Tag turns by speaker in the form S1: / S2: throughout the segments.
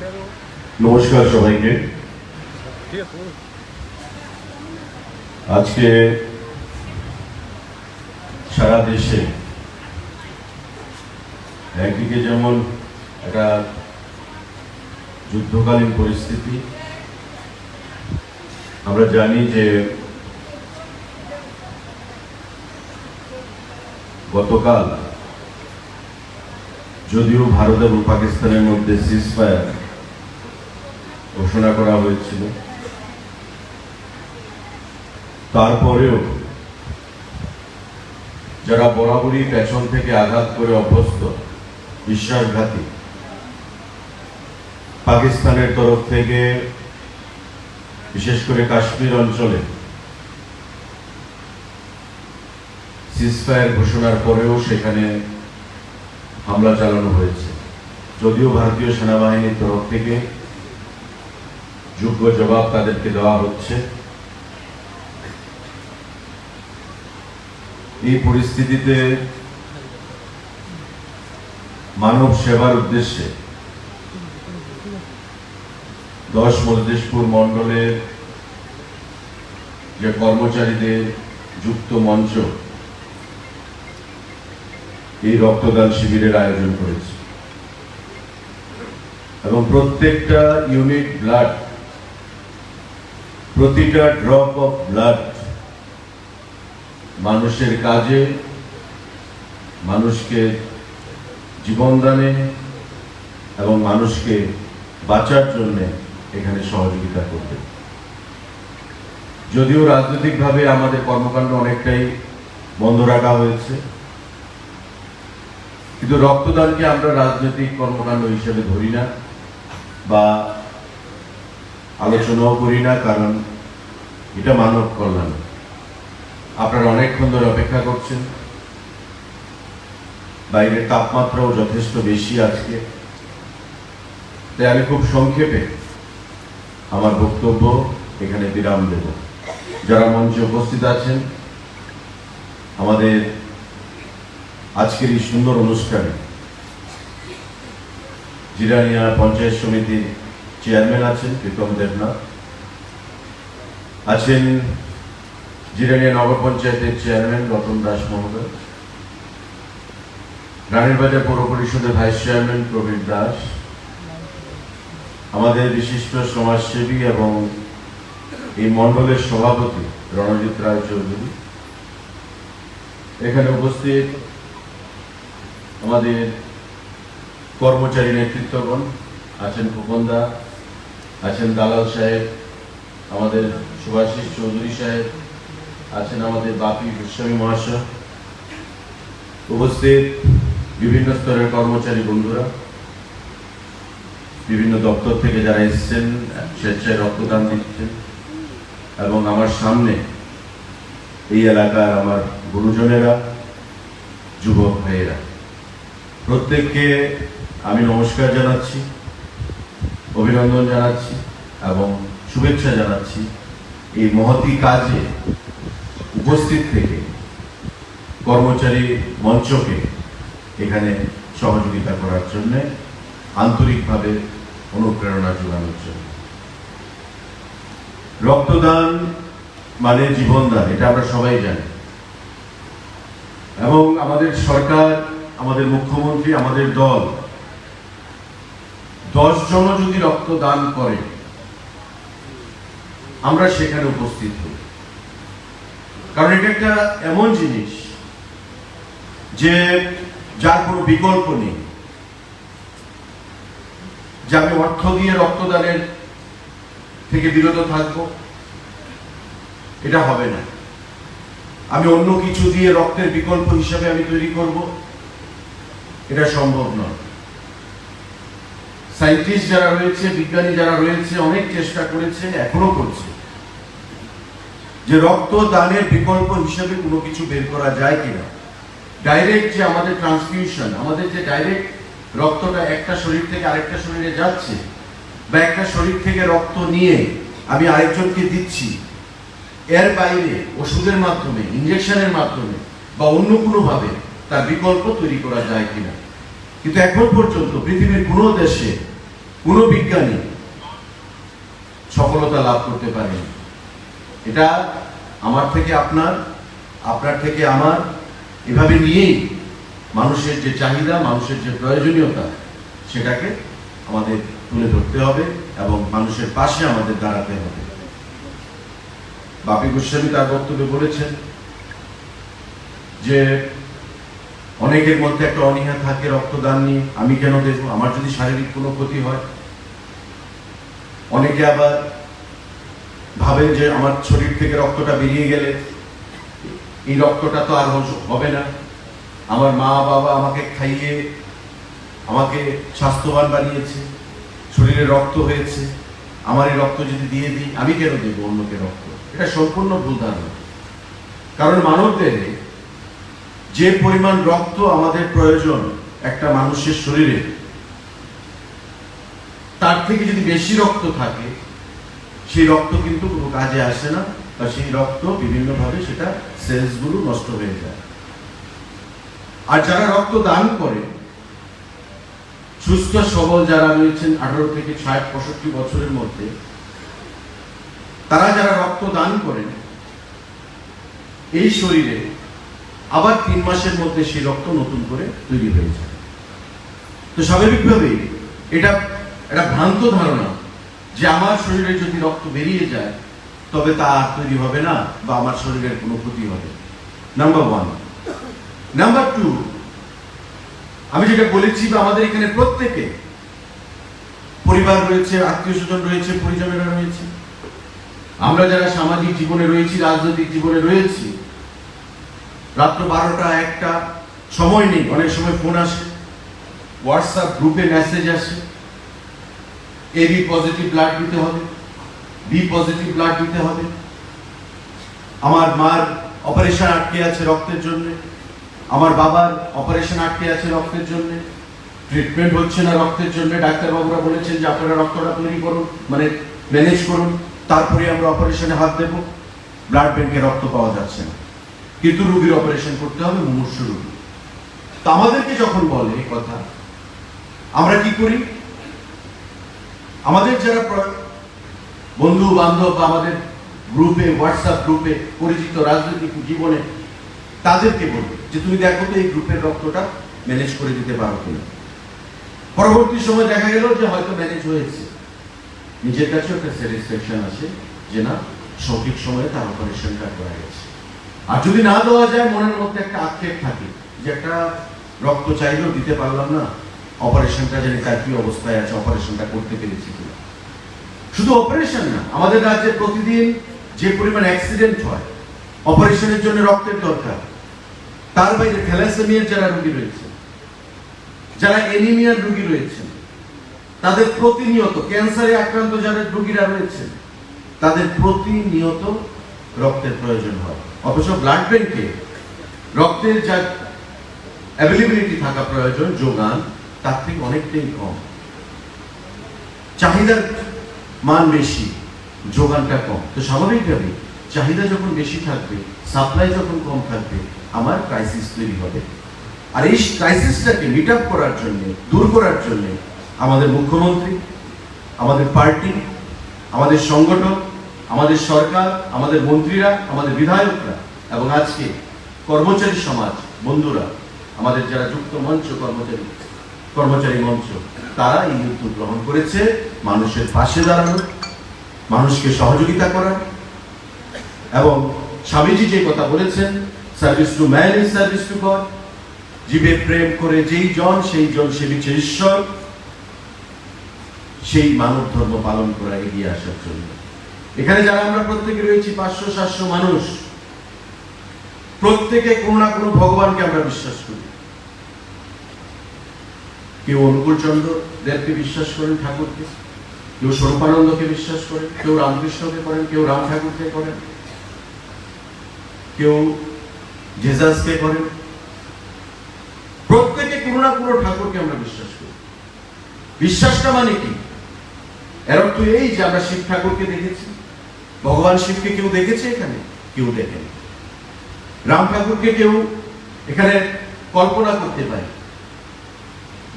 S1: নমস্কার সবাইকে। আজকে সারা দেশে একদিকে যেমন একটা যুদ্ধকালীন পরিস্থিতি, আমরা জানি যে গতকাল যদিও ভারত এবং পাকিস্তানের মধ্যে সিজফায়ার ঘোষণা করা হয়েছিল। তারপরেও যারা বরাবরই পেছন থেকে আঘাত করে অভ্যস্ত, বিশ্বাসঘাতী, পাকিস্তানের তরফ থেকে, বিশেষ করে কাশ্মীর অঞ্চলে সিজফায়ার ঘোষণার পরেও সেখানে হামলা চালানো হয়েছে। যদিও ভারতীয় সেনাবাহিনীর তরফ থেকে যোগ্য জবাব তাদেরকে দেওয়া হচ্ছে। এই পরিস্থিতিতে মানব সেবার উদ্দেশ্যে দশ মজদেশপুর মণ্ডলের যে কর্মচারীদের যুক্ত মঞ্চ, এই রক্তদান শিবিরের আয়োজন করেছে। এবং প্রত্যেকটা ইউনিট ব্লাড প্রতিটা ড্রপ অফ ব্লাড মানুষের কাজে, মানুষকে জীবনদানে এবং মানুষকে বাঁচার জন্য এখানে সহযোগিতা করবে। যদিও রাজনৈতিকভাবে আমাদের কর্মকাণ্ড অনেকটাই বন্ধ রাখা হয়েছে, কিন্তু রক্তদানকে আমরা রাজনৈতিক কর্মকাণ্ড হিসেবে ধরি না বা আলোচনাও করি না, কারণ এটা মানব কল্যাণ। আপনারা অনেকক্ষণ ধরে অপেক্ষা করছেন। বাইরের তাপমাত্রাও যথেষ্ট বেশি আজকে। তাই আমি খুব সংক্ষেপে আমার বক্তব্য এখানে বিরাম দেব। যারা মঞ্চে উপস্থিত আছেন, আমাদের আজকের এই সুন্দর অনুষ্ঠানে জিরানিয়া পঞ্চায়েত সমিতির চেয়ারম্যান আছেন প্রীতম দেবনাথ। আছেন জিরানিয়া নগর পঞ্চায়েতের চেয়ারম্যান রতন দাস মহোদয়। রানীর বাজার পৌর পরিষদের ভাইস চেয়ারম্যান প্রবীর দাস। আমাদের বিশিষ্ট সমাজসেবী এবং এই মণ্ডলের সভাপতি রণজিৎ রায় চৌধুরী। এখানে উপস্থিত আমাদের কর্মচারী নেতৃত্বগণ আছেন খোকনদা আছেন দালাল সাহেব, আমাদের সুভাষিস চৌধুরী সাহেব, আছেন আমাদের বাপি গোস্বামী মহাশয়, উপস্থিত বিভিন্ন স্তরের কর্মচারী বন্ধুরা, বিভিন্ন দপ্তর থেকে যারা এসছেন, স্বেচ্ছায় রক্তদান দিচ্ছেন, এবং আমার সামনে এই এলাকার আমার গুরুজনেরা, যুবক ভাইয়েরা। প্রত্যেককে আমি নমস্কার জানাচ্ছি। অভিনন্দন জানাচ্ছি এবং শুভেচ্ছা জানাচ্ছি এই মহতি কাজে উপস্থিত থেকে কর্মচারী মঞ্চকে এখানে সহযোগিতা করার জন্য আন্তরিকভাবে অনুপ্রেরণা যোগানোর জন্য। রক্তদান মানে জীবনদান, এটা আমরা সবাই জানি। এবং আমাদের সরকার, আমাদের মুখ্যমন্ত্রী, আমাদের দল দশ জন যদি রক্তদান করে, আমরা সেখানে উপস্থিত হই। কারণ এটা একটা এমন জিনিস যে যার কোনো বিকল্প নেই। যে আমি অর্থ দিয়ে রক্তদানের থেকে বিরত থাকব, এটা হবে না। আমি অন্য কিছু দিয়ে রক্তের বিকল্প হিসাবে আমি তৈরি করব, এটা সম্ভব নয়। সাইন্টিস্ট যারা রয়েছে, বিজ্ঞানী যারা রয়েছে, অনেক চেষ্টা করেছে, এখনও করছে। যে রক্ত দানের বিকল্প হিসেবে কোনো কিছু বের করা যায় কিনা। ডাইরেক্ট যে আমাদের ট্রান্সফিউশন আমাদের যে ডাইরেক্ট রক্তটা একটা শরীর থেকে আরেকটা শরীরে যাচ্ছে, বা একটা শরীর থেকে রক্ত নিয়ে আমি আরেকজনকে দিচ্ছি, এর বাইরে ওষুধের মাধ্যমে ইঞ্জেকশনের মাধ্যমে, বা অন্য কোনোভাবে তার বিকল্প তৈরি করা যায় কিনা। কিন্তু এখন পর্যন্ত পৃথিবীর কোনো দেশে কোনো বিজ্ঞানী সফলতা লাভ করতে পারেনি। এটা আমার থেকে আপনার আপনার থেকে আমার, এভাবে নিয়েই মানুষের যে চাহিদা, মানুষের যে প্রয়োজনীয়তা, সেটাকে আমাদের তুলে ধরতে হবে এবং মানুষের পাশে আমাদের দাঁড়াতে হবে। বাপি গোস্বামী তার বক্তব্যে বলেছেন যে অনেকের মধ্যে একটা অনীহা থাকে রক্তদান নিয়ে। আমি কেন দেবো আমার যদি শারীরিক কোনো ক্ষতি হয়? অনেকে আবার ভাবেন যে আমার শরীর থেকে রক্তটা বেরিয়ে গেলে এই রক্তটা তো আর হবে না। আমার মা বাবা আমাকে খাইয়ে, আমাকে স্বাস্থ্যবান বানিয়েছে, শরীরে রক্ত হয়েছে। আমার এই রক্ত যদি দিয়ে দিই, আমি কেন দেবো অন্যকে রক্ত? এটা সম্পূর্ণ ভুল ধারণা। কারণ মানব দেহে যে পরিমাণ রক্ত আমাদের প্রয়োজন একটা মানুষের শরীরে, তার থেকে যদি বেশি রক্ত থাকে, সেই রক্ত কিন্তু কোনো কাজে আসে না বা সেই রক্ত বিভিন্নভাবে সেটা সেলসগুলো নষ্ট হয়ে যায়। আর যারা রক্ত দান করে, সুস্থ, সবল যারা রয়েছেন আঠারো থেকে ষাট, পঁয়ষট্টি বছরের মধ্যে, তারা যারা রক্ত দান করেন, এই শরীরে আবার তিন মাসের মধ্যে সেই রক্ত নতুন করে তৈরি হয়ে যায়। তো স্বাভাবিকভাবেই এটা একটা ভ্রান্ত ধারণা যে আমার শরীরে যদি রক্ত বেরিয়ে যায়, তবে তা আর তৈরি হবে না বা আমার শরীরের কোনো ক্ষতি হবে নাম্বার ওয়ান নাম্বার টু আমি যেটা বলেছি বা আমাদের এখানে প্রত্যেকে, পরিবার রয়েছে, আত্মীয় স্বজন রয়েছে, পরিজনেরা রয়েছে। আমরা যারা সামাজিক জীবনে রয়েছি, রাজনৈতিক জীবনে রয়েছি রাত্র বারোটা একটা সময় নেই, অনেক সময় ফোন আসে। হোয়াটসঅ্যাপ গ্রুপে মেসেজ আসে। এ বি পজিটিভ ব্লাড দিতে হবে বি পজিটিভ ব্লাড দিতে হবে। আমার মার অপারেশন আটকে আছে রক্তের জন্য। আমার বাবার অপারেশন আটকে আছে রক্তের জন্য। ট্রিটমেন্ট হচ্ছে না রক্তের জন্য। ডাক্তারবাবুরা বলেছেন যে আপনারা রক্তটা তৈরি করুন মানে ম্যানেজ করুন, তারপরে আমরা অপারেশনে হাত দেব। ব্লাড ব্যাংকে রক্ত পাওয়া যাচ্ছে না। কিন্তু রুগীর অপারেশন করতে হবে, মুমূর্ষ রুগী। তো আমাদেরকে যখন বলে কথা, আমরা কি করি? আমাদের যারা বন্ধু বান্ধব বা আমাদের গ্রুপে হোয়াটসঅ্যাপ গ্রুপে পরিচিত রাজনৈতিক জীবনে, তাদেরকে বলি যে তুমি দেখো তো এই গ্রুপের রক্তটা ম্যানেজ করে দিতে পারো কিনা। পরবর্তী সময় দেখা গেল যে হয়তো ম্যানেজ হয়েছে। নিজের কাছে একটা স্যাটিসফ্যাকশন আছে যে না, সঠিক সময়ে তার অপারেশনটা করা গেছে। আর যদি না দেওয়া যায়, মনের মধ্যে একটা আক্ষেপ থাকে যে একটা রক্ত চাইলেও দিতে পারলাম না, অপারেশনটা জানি তার কি অবস্থায় আছে, অপারেশনটা করতে পেরেছি কিনা। শুধু অপারেশন না, আমাদের রাজ্যে প্রতিদিন যে পরিমাণ অ্যাক্সিডেন্ট হয়, অপারেশনের জন্য রক্তের দরকার। তার বাইরে থ্যালাসেমিয়ার যারা রোগী রয়েছে, যারা এনিমিয়ার রোগী রয়েছেন তাদের প্রতিনিয়ত, ক্যান্সারে আক্রান্ত যারা রোগীরা রয়েছেন তাদের প্রতিনিয়ত রক্তের প্রয়োজন হয়। অথচ ব্লাড ব্যাংকে রক্তের যা অ্যাভেলেবিলিটি থাকা প্রয়োজন, যোগান, তার থেকে অনেকটাই কম। চাহিদার মান বেশি, যোগানটা কম। তো স্বাভাবিকভাবে চাহিদা যখন বেশি থাকবে সাপ্লাই যখন কম থাকবে, আমার ক্রাইসিস তৈরি হবে। আর এই ক্রাইসিসটাকে মিট আপ করার জন্য, দূর করার জন্য আমাদের মুখ্যমন্ত্রী, আমাদের পার্টি আমাদের সংগঠন আমাদের সরকার, আমাদের মন্ত্রীরা, আমাদের বিধায়করা এবং আজকে কর্মচারী সমাজ বন্ধুরা, আমাদের যারা যুক্ত মঞ্চ কর্মচারী কর্মচারী মঞ্চ, তারা এই উদ্যোগ গ্রহণ করেছে। মানুষের পাশে দাঁড়ানো, মানুষকে সহযোগিতা করা এবং স্বামীজি যে কথা বলেছেন service to man is service to God জীবে প্রেম করে যেই জন, সেই জন সে সেবিছে ঈশ্বর। সেই মানব ধর্ম পালন করা এগিয়ে আসার জন্য। এখানে যারা আমরা প্রত্যেকে রয়েছি পাঁচশো, সাতশো মানুষ, প্রত্যেকে কোনো না কোনো ভগবানকে আমরা বিশ্বাস করি। কেউ অনুকূল চন্দ্র দেবকে বিশ্বাস করেন ঠাকুরকে, কেউ স্বরূপানন্দকে বিশ্বাস করেন, কেউ রামকৃষ্ণকে করেন, কেউ রাম ঠাকুরকে করেন, কেউ জেজাসকে করেন। প্রত্যেকে কোনো না কোনো ঠাকুরকে আমরা বিশ্বাস করি। বিশ্বাসটা মানে কি? এর অর্থ এই যে আমরা শিব ঠাকুরকে দেখেছি ভগবান শিবকে কেউ দেখেছে এখানে? কেউ দেখেনি। রাম ঠাকুরকে কেউ এখানে কল্পনা করতে পারি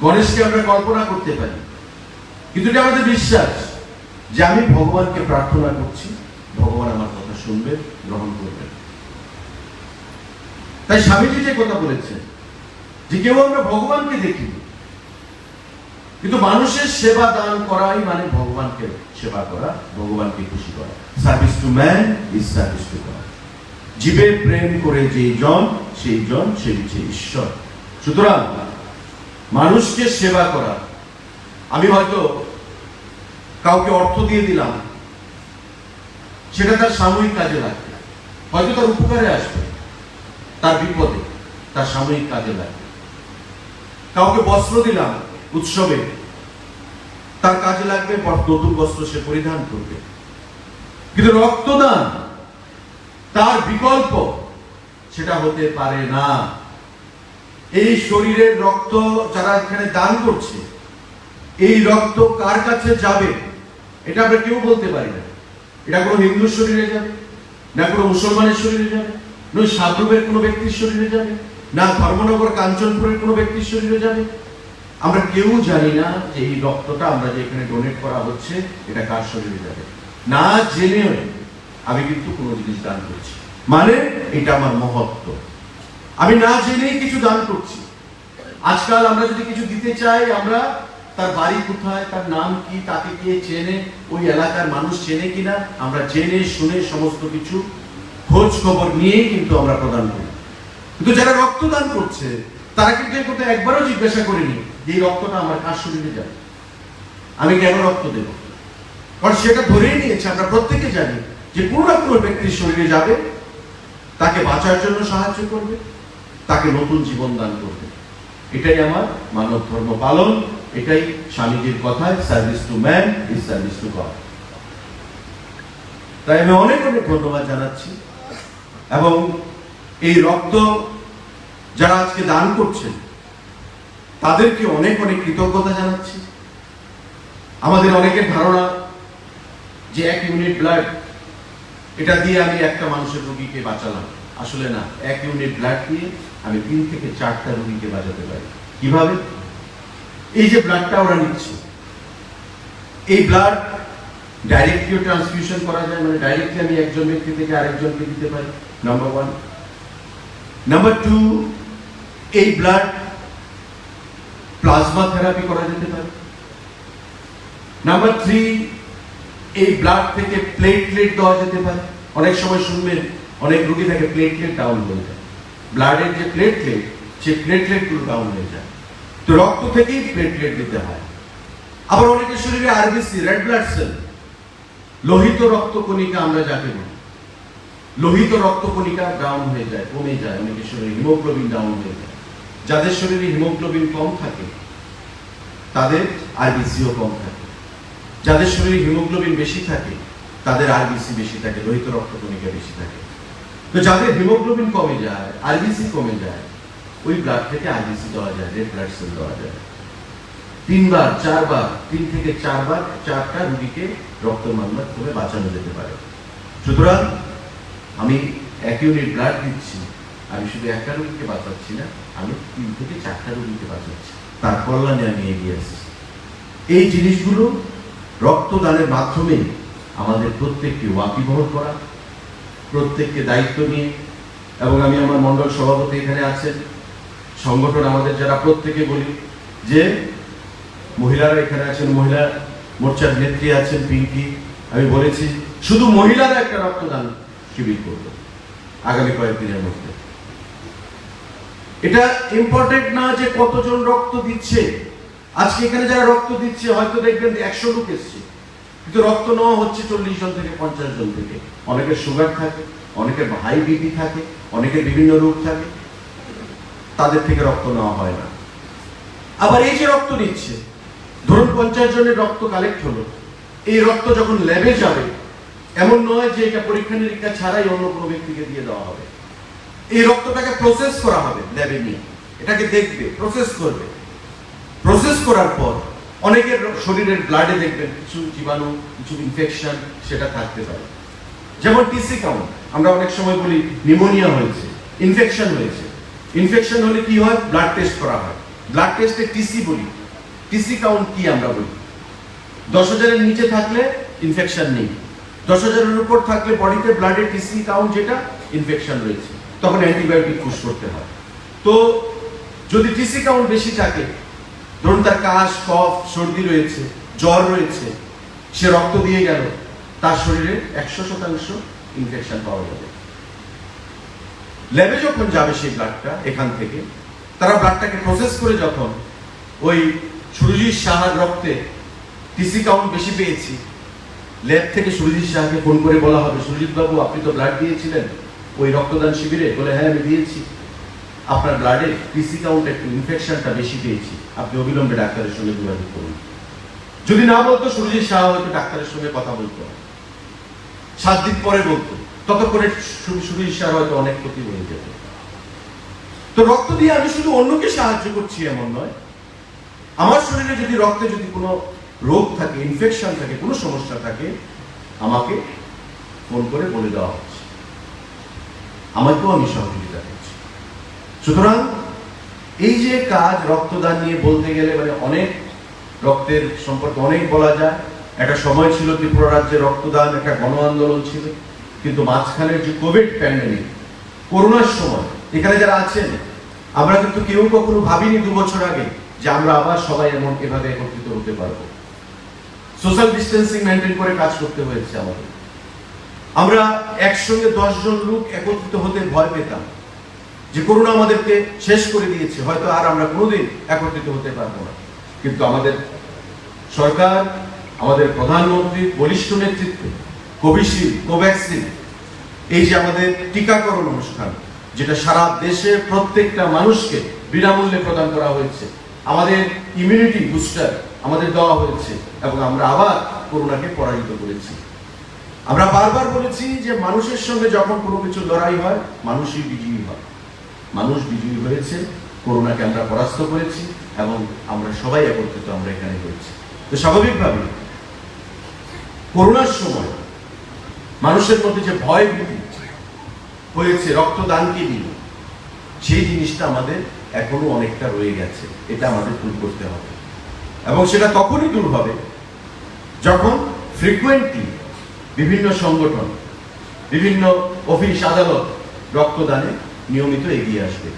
S1: গণেশকে আমরা কল্পনা করতে পারি। কিন্তু এটা আমাদের বিশ্বাস যে আমি ভগবানকে প্রার্থনা করছি, ভগবান আমার কথা শুনবেন গ্রহণ করবেন তাই স্বামীজি যে কথা বলেছেন, যে কেউ আমরা ভগবানকে দেখি কিন্তু মানুষের সেবা দান করাই মানে ভগবানকে সেবা করা, ভগবানকে খুশি করা। Service to man is service to God জীবের প্রেম করে যে জন, সেই জন সে হচ্ছে ঈশ্বর। সুতরাং মানুষকে সেবা করা। আমি হয়তো কাউকে অর্থ দিয়ে দিলাম, সেটা তার সাময়িক কাজে লাগবে। হয়তো তার উপকারে আসবে, তার বিপদে তার সাময়িক কাজে লাগবে। কাউকে বস্ত্র দিলাম উৎসবে। তার কাজে লাগবে নতুন বস্ত্র সে পরিধান করবে। কিন্তু রক্তদান, তার বিকল্প, সেটা হতে পারে না। এই শরীরের রক্ত যারা এখানে দান করছে, এই রক্ত কার কাছে যাবে, এটা আমরা কেউ বলতে পারি না। এটা কোনো হিন্দুর শরীরে যাবে, না কোনো মুসলমানের শরীরে যাবে নয় সাধুবের কোনো ব্যক্তির শরীরে যাবে, না ধর্মনগর কাঞ্চনপুরের কোনো ব্যক্তির শরীরে যাবে। আমরা কেউ জানি না যে এই রক্তটা আমরা যে এখানে ডোনেট করা হচ্ছে, এটা কার শরীরে যাবে। না জেনে আমি কিন্তু কোনো জিনিস দান করছি। মানে এটা আমার মহত্ব। আমি না জেনেই কিছু দান করছি। আজকাল আমরা যদি কিছু দিতে চাই, আমরা তার বাড়ি কোথায়, তার নাম কি, তাকে কে চেনে, ওই এলাকার মানুষ চেনে কিনা, আমরা জেনে শুনে সমস্ত কিছু খোঁজ খবর নিয়েই কিন্তু আমরা প্রদান করি। কিন্তু যারা রক্তদান করছে, তারা কিন্তু একবারও জিজ্ঞাসা করেনি যে রক্তটা আমার কার শরীরে যাবে। আমি কেন রক্ত দেব? কারণ সেটা ধরেই নিয়েছে, আমরা প্রত্যেকে জানি যে কোনো না কোনো ব্যক্তির শরীরে যাবে, তাকে বাঁচার জন্য সাহায্য করবে, তাকে নতুন জীবন দান করবে। এটাই আমার মানব ধর্ম পালন, এটাই স্বামীজির কথায় service to man is service to God তাই আমি অনেক অনেক ধন্যবাদ জানাচ্ছি। এবং এই রক্ত যারা আজকে দান করছেন তাদেরকে অনেক অনেক কৃতজ্ঞতা জানাচ্ছি। আমাদের অনেকের ধারণা যে এক ইউনিট ব্লাড এটা দিয়ে আমি একটা মানুষের রোগীকে বাঁচালাম। আসলে না, এক ইউনিট ব্লাড দিয়ে আমি তিন থেকে চারটা রোগীকে বাঁচাতে পারি। কীভাবে? এই যে ব্লাডটা ওরা নিচ্ছে। এই ব্লাড ডাইরেক্টলিও ট্রান্সফিউশন করা যায় মানে ডাইরেক্টলি আমি একজন ব্যক্তি থেকে আরেকজনকে দিতে পারি নাম্বার ওয়ান নাম্বার টু এই ব্লাড প্লাজমা থেরাপি করা যেতে পারে। নাম্বার থ্রি এই ব্লাড থেকে প্লেটলেট দেওয়া যেতে পারে। অনেক সময় শুনবেন, অনেক রোগী থাকে প্লেটলেট ডাউন হয়ে যায়। ব্লাডের যে প্লেটলেট সে প্লেটলেটগুলো ডাউন হয়ে যায়। তো রক্ত থেকেই প্লেটলেট দিতে হয়। আবার অনেকের শরীরে আরবিসি রেড ব্লাড সেল লোহিত রক্ত কণিকা আমরা যাকে বলি। লোহিত রক্ত কণিকা ডাউন হয়ে যায়, কমে যায়, অনেকের শরীরে হিমোগ্লোবিন ডাউন হয়ে যায়। যাদের শরীরে হিমোগ্লোবিন কম থাকে, তাদের আরবিসিও কম থাকে। যাদের শরীরে হিমোগ্লোবিন বেশি থাকে, তাদের আরবিসি বেশি থাকে, লোহিত রক্ত কণিকা বেশি থাকে। তো যাদের হিমোগ্লোবিন কমে যায়, আরবিসি কমে যায়, ওই ব্লাড থেকে আরবিসি দেওয়া যায় রেড ব্লাড সেল দেওয়া যায়। তিনবার, চারবার, তিন থেকে চারবার, চারটা রুগীকে রক্ত মাধ্যমে বাঁচানো যেতে পারে। সুতরাং আমি এক ইউনিট ব্লাড দিচ্ছি, আমি শুধু একটা রোগীকে বাঁচাচ্ছি না আমি তিন থেকে চারটা রোগীকে বাঁচাচ্ছি তার কল্যাণে আমি এগিয়ে আসছি এই জিনিসগুলো রক্তদানের মাধ্যমে আমাদের প্রত্যেককে ওয়াকিবহ করা, প্রত্যেককে দায়িত্ব নিয়ে, এবং আমি আমার মন্ডল সভাপতি এখানে আছেন, সংগঠন আমাদের যারা প্রত্যেকে বলি, যে মহিলারা এখানে আছেন, মহিলা মোর্চার নেত্রী আছেন, পিঙ্কি, আমি বলেছি, শুধু মহিলারা একটা রক্তদান শিবির করবে, আগামী কয়েকদিনের মধ্যে। এটা ইম্পর্টেন্ট না যে কতজন রক্ত দিচ্ছে? আজকে এখানে যারা রক্ত দিচ্ছে, হয়তো দেখবেন যে একশো লোক এসছে। কিন্তু রক্ত নেওয়া হচ্ছে চল্লিশ জন থেকে পঞ্চাশ জন থেকে। অনেকের সুগার থাকে, অনেকের হাই বিপি থাকে, অনেকের বিভিন্ন রোগ থাকে। তাদের থেকে রক্ত নেওয়া হয় না। আবার এই যে রক্ত নিচ্ছে ধরুন পঞ্চাশ জনের রক্ত কালেক্ট হলো। এই রক্ত যখন ল্যাবে যাবে, এমন নয় যে এটা পরীক্ষা নিরীক্ষা ছাড়াই অন্য কোনো ব্যক্তিকে দিয়ে দেওয়া হবে। এই রক্তটাকে প্রসেস করা হবে ল্যাবে নিয়ে। এটাকে দেখবে প্রসেস করবে। প্রসেস করার পর অনেকের শরীরের ব্লাডে দেখবেন কিছু জীবাণু, কিছু ইনফেকশন সেটা থাকতে পারে। যেমন টিসি কাউন্ট আমরা অনেক সময় বলি নিউমোনিয়া হয়েছে ইনফেকশন হয়েছে। ইনফেকশন হলে কি হয়? ব্লাড টেস্ট করা হয়। ব্লাড টেস্টে টিসি বলি। টিসি কাউন্ট কি আমরা বলি? দশ হাজারের নিচে থাকলে ইনফেকশন নেই। দশ হাজারের উপর থাকলে বডিতে ব্লাডের টিসি কাউন্ট যেটা ইনফেকশন রয়েছে। তখন অ্যান্টিবায়োটিক পুশ করতে হয়। তো যদি টিসি কাউন্ট বেশি থাকে, ধরুন তার কাশ, কফ, সর্দি রয়েছে, জ্বর রয়েছে, সে রক্ত দিয়ে গেল, তার শরীরে একশো শতাংশ ইনফেকশন পাওয়া যাবে। ল্যাবে যখন যাবে সেই ব্লাডটা এখান থেকে, তারা ব্লাডটাকে প্রসেস করে যখন ওই সুরজিৎ সাহার রক্তে টিসি কাউন্ট বেশি পেয়েছি ল্যাব থেকে সুরজিৎ শাহকে ফোন করে বলা হবে, সুরজিৎ বাবু, আপনি তো ব্লাড দিয়েছিলেন। ওই রক্তদান শিবিরে বলে হ্যাঁ আমি দিয়েছি। আপনার ব্লাডে পিসি কাউন্ট একটু ইনফেকশনটা বেশি পেয়েছি। আপনি অবিলম্বে ডাক্তারের সঙ্গে যোগাযোগ করুন। যদি না বলতো, সুরজিৎ শাহ হয়তো ডাক্তারের সঙ্গে কথা বলতো। সাত দিন পরে বলতো। ততক্ষণে সুরজিৎ শাহ হয়তো অনেক ক্ষতি হয়ে যেত। তো রক্ত দিয়ে আমি শুধু অন্যকে সাহায্য করছি এমন নয়। আমার শরীরে যদি রক্তে যদি কোনো রোগ থাকে ইনফেকশন থাকে, কোনো সমস্যা থাকে, আমাকে ফোন করে বলে দেওয়া আমাকেও আমি সহযোগিতা করছি। সুতরাং এই যে কাজ রক্তদান নিয়ে বলতে গেলে মানে অনেক রক্তের সম্পর্কে অনেক বলা যায়। একটা সময় ছিল ত্রিপুরা রাজ্যে রক্তদান, একটা গণ আন্দোলন ছিল। কিন্তু মাঝখানের যে কোভিড প্যান্ডেমিক করোনার সময়, এখানে যারা আছেন, আমরা কিন্তু কেউ কখনো ভাবিনি দু বছর আগে যে আমরা আবার সবাই এমন এভাবে একত্রিত হতে পারব। সোশ্যাল ডিস্টেন্সিং মেনটেন করে কাজ করতে হয়েছে আমাদের। আমরা একসঙ্গে দশজন লোক একত্রিত হতে ভয় পেতাম যে করোনা আমাদেরকে শেষ করে দিয়েছে, হয়তো আর আমরা কোনোদিন একত্রিত হতে পারব না। কিন্তু আমাদের সরকার, আমাদের প্রধানমন্ত্রী, বলিষ্ঠ নেতৃত্বে, কোভিশিল্ড, কোভ্যাক্সিন, এই যে আমাদের টিকাকরণ অনুষ্ঠান, যেটা সারা দেশে প্রত্যেকটা মানুষকে বিনামূল্যে প্রদান করা হয়েছে, আমাদের ইমিউনিটি বুস্টার আমাদের দেওয়া হয়েছে এবং আমরা আবার করোনাকে পরাজিত করেছি। আমরা বারবার বলেছি যে মানুষের সঙ্গে যখন কোনো কিছু লড়াই হয়, মানুষই বিজয়ী হয়। মানুষ বিজয়ী হয়েছে করোনাকে আমরা পরাস্ত করেছি এবং আমরা সবাই একত্রিত আমরা এখানে হয়েছি। তো স্বাভাবিকভাবে করোনার সময় মানুষের মধ্যে যে ভয় ভীতি হয়েছে, রক্তদানকে নিয়ে, সেই জিনিসটা আমাদের এখনও অনেকটা রয়ে গেছে। এটা আমাদের দূর করতে হবে। এবং সেটা তখনই দূর হবে যখন ফ্রিকুয়েন্টলি বিভিন্ন সংগঠন, বিভিন্ন অফিস আদালত রক্তদানে নিয়মিত এগিয়ে আসবে।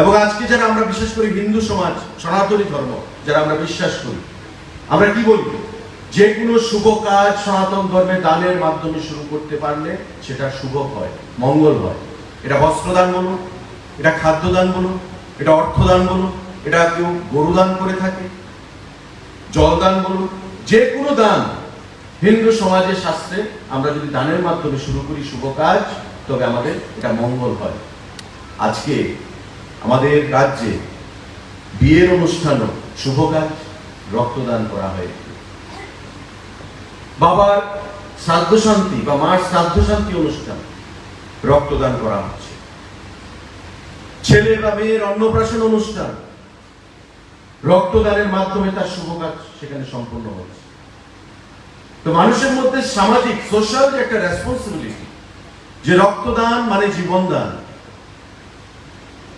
S1: এবং আজকে যারা আমরা বিশেষ করি হিন্দু সমাজ, সনাতনী ধর্ম, যারা আমরা বিশ্বাস করি, আমরা কি বলি যে কোনো শুভ কাজ সনাতন ধর্মে দানের মাধ্যমে শুরু করতে পারলে সেটা শুভ হয়, মঙ্গল হয়। এটা বস্ত্রদান বলুন, এটা খাদ্যদান বলুন, এটা অর্থদান বলুন, এটা কেউ গরু দান করে থাকে, জলদান বলুন, যে কোনো দান হিন্দু সমাজের শাস্ত্রে আমরা যদি দানের মাধ্যমে শুরু করি শুভ কাজ, তবে আমাদের এটা মঙ্গল হয়। আজকে আমাদের রাজ্যে বিয়ের অনুষ্ঠানও শুভ কাজ, রক্তদান করা হয় বাবার শ্রাদ্ধ শান্তি বা মার শ্রাদ্ধ শান্তি অনুষ্ঠান, রক্তদান করা হচ্ছে। ছেলে বা মেয়ের অন্নপ্রাশন অনুষ্ঠান, রক্তদানের মাধ্যমে তার শুভ কাজ সেখানে সম্পূর্ণ হচ্ছে। তো মানুষের মধ্যে সামাজিক সোশ্যাল যে একটা রেসপন্সিবিলিটি যে রক্তদান মানে জীবনদান।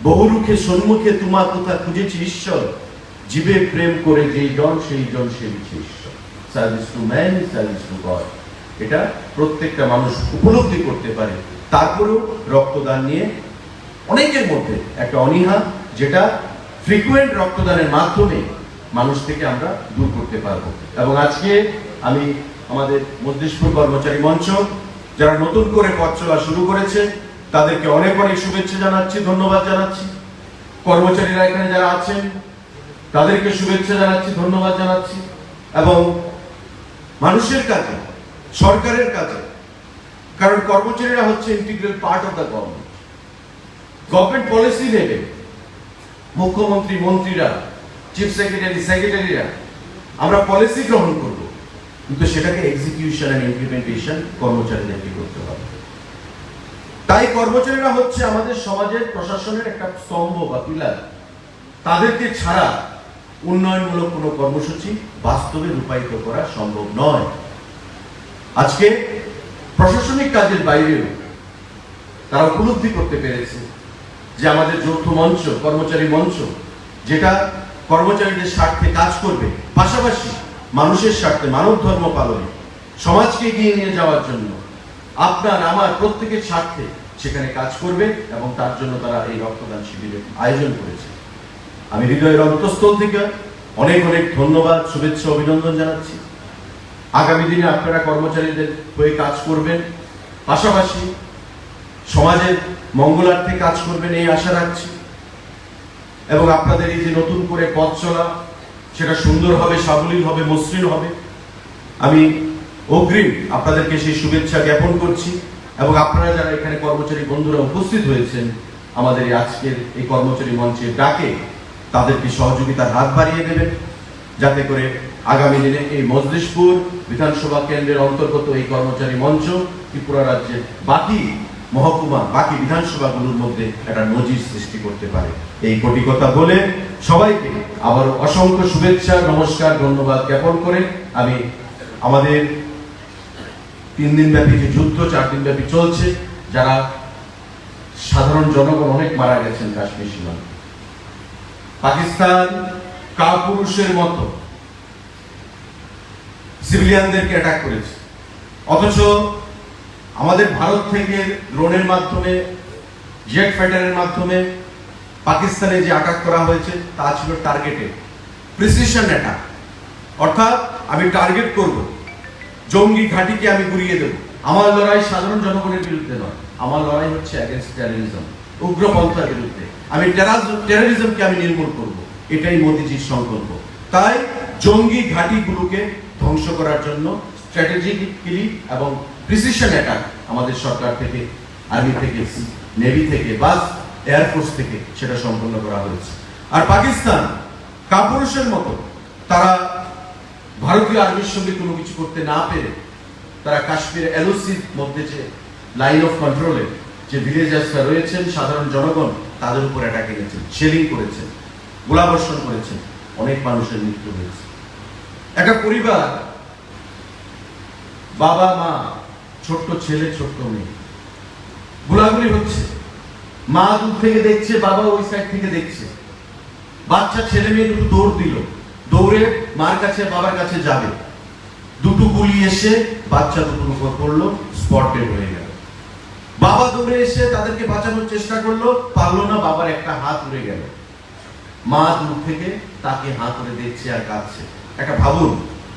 S1: বহুরুখে সম্মুখে তোমা কোথা খুঁজেছি ঈশ্বর। জীবে প্রেম করে যেই জন, সেই জন সেবিছে ঈশ্বর। Service to man service to God এটা প্রত্যেকটা মানুষ উপলব্ধি করতে পারে। তারপরেও রক্তদান নিয়ে অনেকের মধ্যে একটা অনীহা, যেটা ফ্রিকুয়েন্ট রক্তদানের মাধ্যমে মানুষ থেকে আমরা দূর করতে পারব। এবং আজকে আমি আমাদের মধ্যস্থপুর কর্মচারী মঞ্চ, যারা নতুন করে পথ চলা শুরু করেছে, তাদেরকে অনেক অনেক শুভেচ্ছা জানাচ্ছি, ধন্যবাদ জানাচ্ছি। কর্মচারীরা এখানে যারা আছেন, তাদেরকে শুভেচ্ছা জানাচ্ছি, ধন্যবাদ জানাচ্ছি। এবং মানুষের কাছে সরকারের কাছে কারণ কর্মচারীরা হচ্ছে integral part of the government government policy নেবে মুখ্যমন্ত্রী, মন্ত্রীরা চিফ সেক্রেটারি সেক্রেটারিরা আমরা পলিসি গ্রহণ করব। কিন্তু সেটাকে এক্সিকিউশন এন্ড ইমপ্লিমেন্টেশন কর্মচারীদেরকে করতে হবে? তাই কর্মচারীরা হচ্ছে আমাদের সমাজের, প্রশাসনের একটা স্তম্ভ বা পিলার। তাদেরকে ছাড়া উন্নয়নমূলক কোনো কর্মসূচি বাস্তবে রূপায়িত করা সম্ভব নয়। আজকে প্রশাসনিক কাজের বাইরেও তারা উপলব্ধি করতে পেরেছে যে আমাদের যৌথ মঞ্চ, কর্মচারী মঞ্চ, যেটা কর্মচারীদের স্বার্থে কাজ করবে, পাশাপাশি মানুষের স্বার্থে, মানব ধর্ম পালনে, সমাজকে এগিয়ে নিয়ে যাওয়ার জন্য আপনার, আমার প্রত্যেকের স্বার্থে সেখানে কাজ করবে এবং তার জন্য তারা এই রক্তদান শিবিরের আয়োজন করেছে। আমি হৃদয়ের অন্তঃস্থল থেকে অনেক অনেক ধন্যবাদ, শুভেচ্ছা, অভিনন্দন জানাচ্ছি। আগামী দিনে আপনারা কর্মচারীদের হয়ে কাজ করবেন। পাশাপাশি সমাজের মঙ্গলার্থে কাজ করবেন, এই আশা রাখছি। এবং আপনাদের এই যে নতুন করে পথ চলা সেটা সুন্দর হবে, সাবলীল হবে, মসৃণ হবে। আমি অগ্রিম আপনাদেরকে সেই শুভেচ্ছা জ্ঞাপন করছি এবং আপনারা যারা এখানে কর্মচারী বন্ধুরা উপস্থিত হয়েছেন, আমাদের আজকের এই কর্মচারী মঞ্চের ডাকে, তাদেরকে সহযোগিতার হাত বাড়িয়ে দেবেন যাতে করে আগামী দিনে এই মজলিশপুর বিধানসভা কেন্দ্রের অন্তর্গত এই কর্মচারী মঞ্চ ত্রিপুরা রাজ্যের বাকি মহকুমা বাকি বিধানসভাগুলোর মধ্যে একটা নজির সৃষ্টি করতে পারে। এই কোটি কথা বলে সবাইকে আবার অসংখ্য শুভেচ্ছা, নমস্কার, ধন্যবাদ জ্ঞাপন করে আমি আমাদের তিন দিন ব্যাপী যে যুদ্ধ চার দিন ব্যাপী চলছে, যারা সাধারণ জনগণ অনেক মারা গেছেন কাশ্মীর সীমান্তে। পাকিস্তান কাপুরুষের মতো সিভিলিয়ানদেরকে অ্যাটাক করেছে। অথচ আমাদের ভারত থেকে ড্রোনের মাধ্যমে জেট ফাইটারের মাধ্যমে পাকিস্তানে যে আটাক করা হয়েছে, তা ছিল টার্গেটে প্রিসিশন অ্যাটাক অর্থাৎ আমি টার্গেট করব। জঙ্গি ঘাঁটিকে আমি ঘুরিয়ে দেব। আমার লড়াই সাধারণ জনগণের বিরুদ্ধে নয়। আমার লড়াই হচ্ছে অ্যাগেনস্ট টেরোরিজম উগ্রপন্থার বিরুদ্ধে। আমি টেরোরিজমকে আমি নির্মূল করব। এটাই মোদিজির সংকল্প। তাই জঙ্গি ঘাঁটিগুলোকে ধ্বংস করার জন্য স্ট্র্যাটেজিক্যালি এবং প্রিসিশন অ্যাটাক আমাদের সরকার থেকে আর্মি থেকে নেভি থেকে, বাস এয়ারফোর্স থেকে সেটা সম্পন্ন করা হয়েছে। আর পাকিস্তান, কাপুরুষের মতো, তারা ভারতীয় আর্মির সঙ্গে কোনো কিছু করতে না পেরে তারা কাশ্মীর এলওসির মধ্যে যে লাইন অফ কন্ট্রোলে যে ভিলেজার্সরা রয়েছেন, সাধারণ জনগণ, তাদের উপর অ্যাটাক এনেছেন শেলিং করেছেন, গোলাবর্ষণ করেছেন, অনেক মানুষের মৃত্যু হয়েছে। একটা পরিবার বাবা মা ছোট্ট ছেলে, ছোট্ট মেয়ে, গোলাগুলি হচ্ছে মা দূর থেকে দেখছে, বাবা ওই সাইড থেকে দেখছে। বাচ্চা, ছেলে মেয়ে দুটো দৌড় দিল। দৌড়ে মার কাছে, বাবার কাছে যাবে। দুটো গুলি এসে বাচ্চা দুটোর উপর পড়ল স্পট হয়ে গেল। বাবা দৌড়ে এসে তাদেরকে বাঁচানোর চেষ্টা করল, পারল না, বাবার একটা হাত উড়ে গেল। মা দূর থেকে তাকে হাত করে দেখছে আর কাঁদছে। একটা ভাবুন,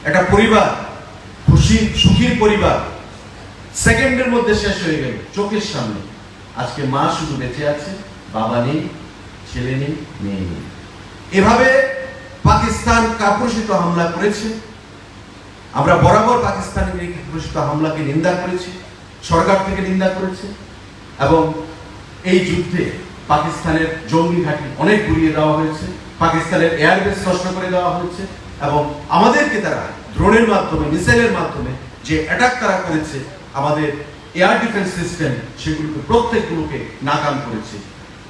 S1: একটা পরিবার, খুশি, সুখীর পরিবার সেকেন্ডের মধ্যে শেষ হয়ে গেল, চোখের সামনে। আজকে মা শুধু বেঁচে আছে, বাবা নেই, ছেলে নেই, মেয়ে নেই। এভাবে পাকিস্তান কাপুরুষিত হামলা করেছে। আমরা বরাবর পাকিস্তানের এই কাপুরুষিত হামলাকে নিন্দা করেছি, সরকার থেকে নিন্দা করেছে, এবং এই যুদ্ধে পাকিস্তানের জঙ্গি ঘাঁটি অনেক ঘুরিয়ে দেওয়া হয়েছে, পাকিস্তানের এয়ারবেস নষ্ট করে দেওয়া হয়েছে, এবং আমাদেরকে তারা ড্রোনের মাধ্যমে মিসাইলের মাধ্যমে যে অ্যাটাক তারা করেছে, আমাদের এয়ার ডিফেন্স সিস্টেম সেগুলোকে প্রত্যেকগুলোকে নাকাম করেছে।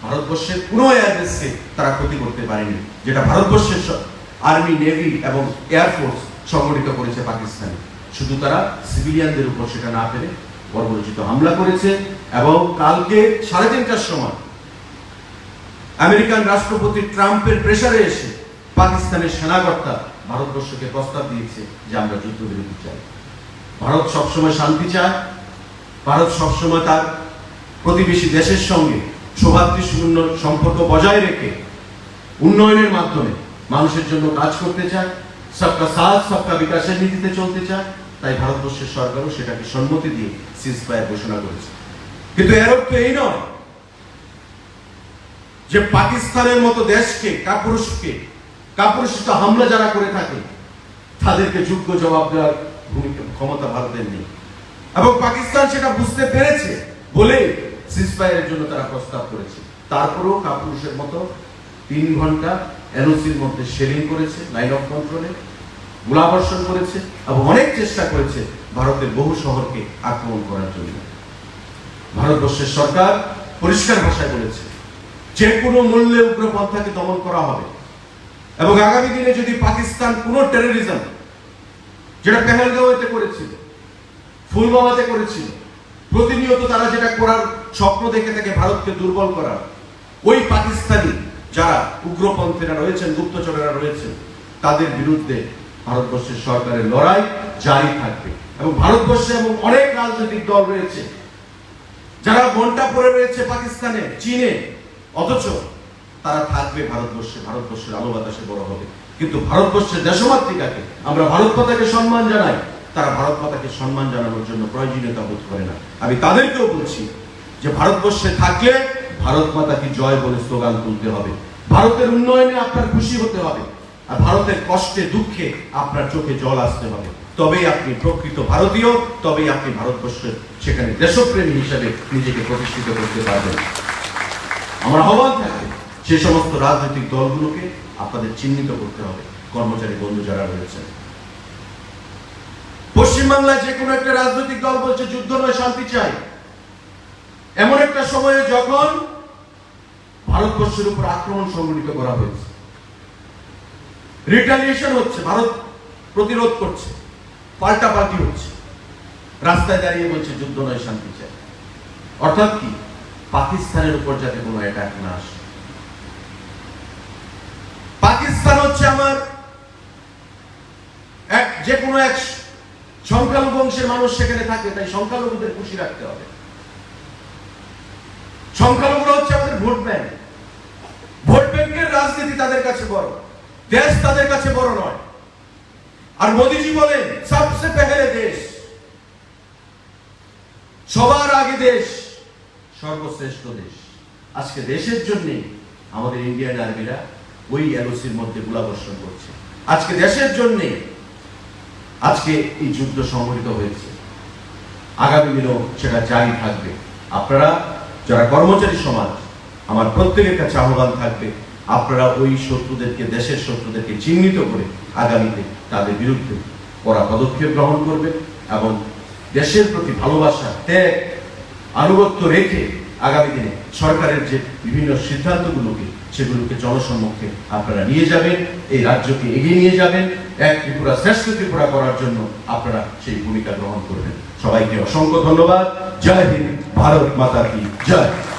S1: ভারতবর্ষের কোনো এয়ারবেসকে তারা ক্ষতি করতে পারেনি, যেটা ভারতবর্ষের আর্মি নেভি এবং এয়ারফোর্স সংগঠিত করেছে পাকিস্তানে। শুধু তারা সিভিলিয়ানদের উপর সেটা না পেরে বর্বরচিত হামলা করেছে এবং কালকে সাড়ে তিনটার সময় আমেরিকান রাষ্ট্রপতি ট্রাম্পের প্রেসারে এসে পাকিস্তানের সেনাকর্তা ভারতবর্ষকে প্রস্তাব দিয়েছে যে আমরা যুদ্ধবিরতি চাই। ভারত সবসময় শান্তি চায় ভারত সবসময় তার প্রতিবেশী দেশের সঙ্গে সৌভাতৃপূর্ণ সম্পর্ক বজায় রেখে উন্নয়নের মাধ্যমে মানুষের জন্য কাজ করতে চায়, সবকা সাথ, সবকা বিকাশের নীতিতে চলতে চায়, তাই ভারতবর্ষের সরকারও সেটাকে সম্মতি দিয়ে সিজফায়ার ঘোষণা করেছে। কিন্তু এর অর্থ এই নয় যে পাকিস্তানের মতো দেশকে, কাপুরুষকে, কাপুরুষিত হামলা যারা করে থাকে, তাদেরকে যোগ্য জবাব দেওয়ার ভূমিকা ক্ষমতা ভারতের নেই। এবং পাকিস্তান সেটা বুঝতে পেরেছে বলে সিজফায়ারের জন্য তারা প্রস্তাব করেছে। তারপরেও কাপুরুষের মতো তিন ঘণ্টা এনওসির মধ্যে শেলিং করেছে লাইন অফ কন্ট্রোলে গোলাবর্ষণ করেছে এবং অনেক চেষ্টা করেছে ভারতের বহু শহরকে আক্রমণ করার জন্য। ভারতবর্ষের সরকার পরিষ্কার ভাষায় বলেছে, যে কোনো মূল্যে উগ্রপন্থাকে দমন করা হবে। এবং আগামী দিনে যদি পাকিস্তান কোনো টেরোরিজম যেটা পেহেলগাঁওতে করেছিল ফুলবামাতে করেছিল প্রতিনিয়ত তারা যেটা করার স্বপ্ন দেখে থাকে ভারতকে দুর্বল করার, ওই পাকিস্তানি যারা উগ্রপন্থীরা রয়েছেন, গুপ্তচরেরা রয়েছেন, তাদের বিরুদ্ধে ভারতবর্ষের সরকারের লড়াই জারি থাকবে। এবং ভারতবর্ষে এবং অনেক রাজনৈতিক দল রয়েছে, যারা ঘণ্টা পড়ে রয়েছে পাকিস্তানে, চীনে, অথচ তারা থাকবে ভারতবর্ষে, ভারতবর্ষের আলো বাতাসে বড় হবে। কিন্তু ভারতবর্ষের দেশমাতৃকাকে আমরা ভারত মাতাকে সম্মান জানাই। তারা ভারত মাতাকে সম্মান জানানোর জন্য প্রয়োজনীয়তা বোধ করে না। আমি তাদেরকেও বলছি যে ভারতবর্ষে থাকলে ভারত মাতাকে জয় বলে স্লোগান তুলতে হবে। ভারতের উন্নয়নে আপনার খুশি হতে হবে আর ভারতের কষ্টে, দুঃখে আপনার চোখে জল আসতে হবে। তবেই আপনি প্রকৃত ভারতীয়, তবেই আপনি ভারতবর্ষের সেখানে দেশপ্রেমী হিসেবে নিজেকে প্রতিষ্ঠিত করতে পারবেন। আমার আহ্বান থাকবে, সে সমস্ত রাজনৈতিক দলগুলোকে আপনাদের চিহ্নিত করতে হবে। কর্মচারী বন্ধু যারা রয়েছেন। পশ্চিমবাংলায় যে কোনো একটা রাজনৈতিক দল বলছে যুদ্ধ নয়, শান্তি চাই। এমন একটা সময়ে যখন ভারতবর্ষের উপর আক্রমণ সংগঠিত করা হয়েছে রিটালিয়েশন হচ্ছে, ভারত প্রতিরোধ করছে, পাল্টাপাল্টি হচ্ছে, রাস্তায় দাঁড়িয়ে বলছে যুদ্ধ নয়, শান্তি চাই। অর্থাৎ কি? পাকিস্তানের উপর যাতে কোনো অ্যাটাক না আসে। পাকিস্তান হচ্ছে আমার এক যে কোনো এক সংখ্যালঘু বংশের মানুষ সেখানে থাকে, তাই সংখ্যালঘুদের খুশি রাখতে হবে। সংখ্যালঘুরা হচ্ছে আমাদের ভোট ব্যাংক। ভোট ব্যাংকের রাজনীতি তাদের কাছে বড়, দেশ তাদের কাছে বড় নয়। আর মোদিজি বলেন সবসে পেহলে দেশ। সবার আগে দেশ, সর্বশ্রেষ্ঠ দেশ। আজকে দেশের জন্য আমাদের ইন্ডিয়ান আর্মিরা ওই এলওসির মধ্যে গোলাবর্ষণ করছে। আজকে দেশের জন্য আজকে এই যুদ্ধ সংঘটিত হয়েছে। আগামী দিনেও সেটা জারি থাকবে। আপনারা যারা কর্মচারী সমাজ, আমার প্রত্যেকের কাছে আহ্বান থাকবে, আপনারা ওই শত্রুদেরকে, দেশের শত্রুদেরকে চিহ্নিত করে আগামীতে তাদের বিরুদ্ধে কড়া পদক্ষেপ গ্রহণ করবেন এবং দেশের প্রতি ভালোবাসা, ত্যাগ, আনুগত্য রেখে আগামী দিনে সরকারের যে বিভিন্ন সিদ্ধান্তগুলোকে, সেগুলোকে জনসম্মুখে আপনারা নিয়ে যাবেন, এই রাজ্যকে এগিয়ে নিয়ে যাবেন। এক ত্রিপুরা শ্রেষ্ঠ ত্রিপুরা করার জন্য আপনারা সেই ভূমিকা গ্রহণ করবেন। সবাইকে অসংখ্য ধন্যবাদ। জয় হিন্দ, ভারত মাতা কি জয়।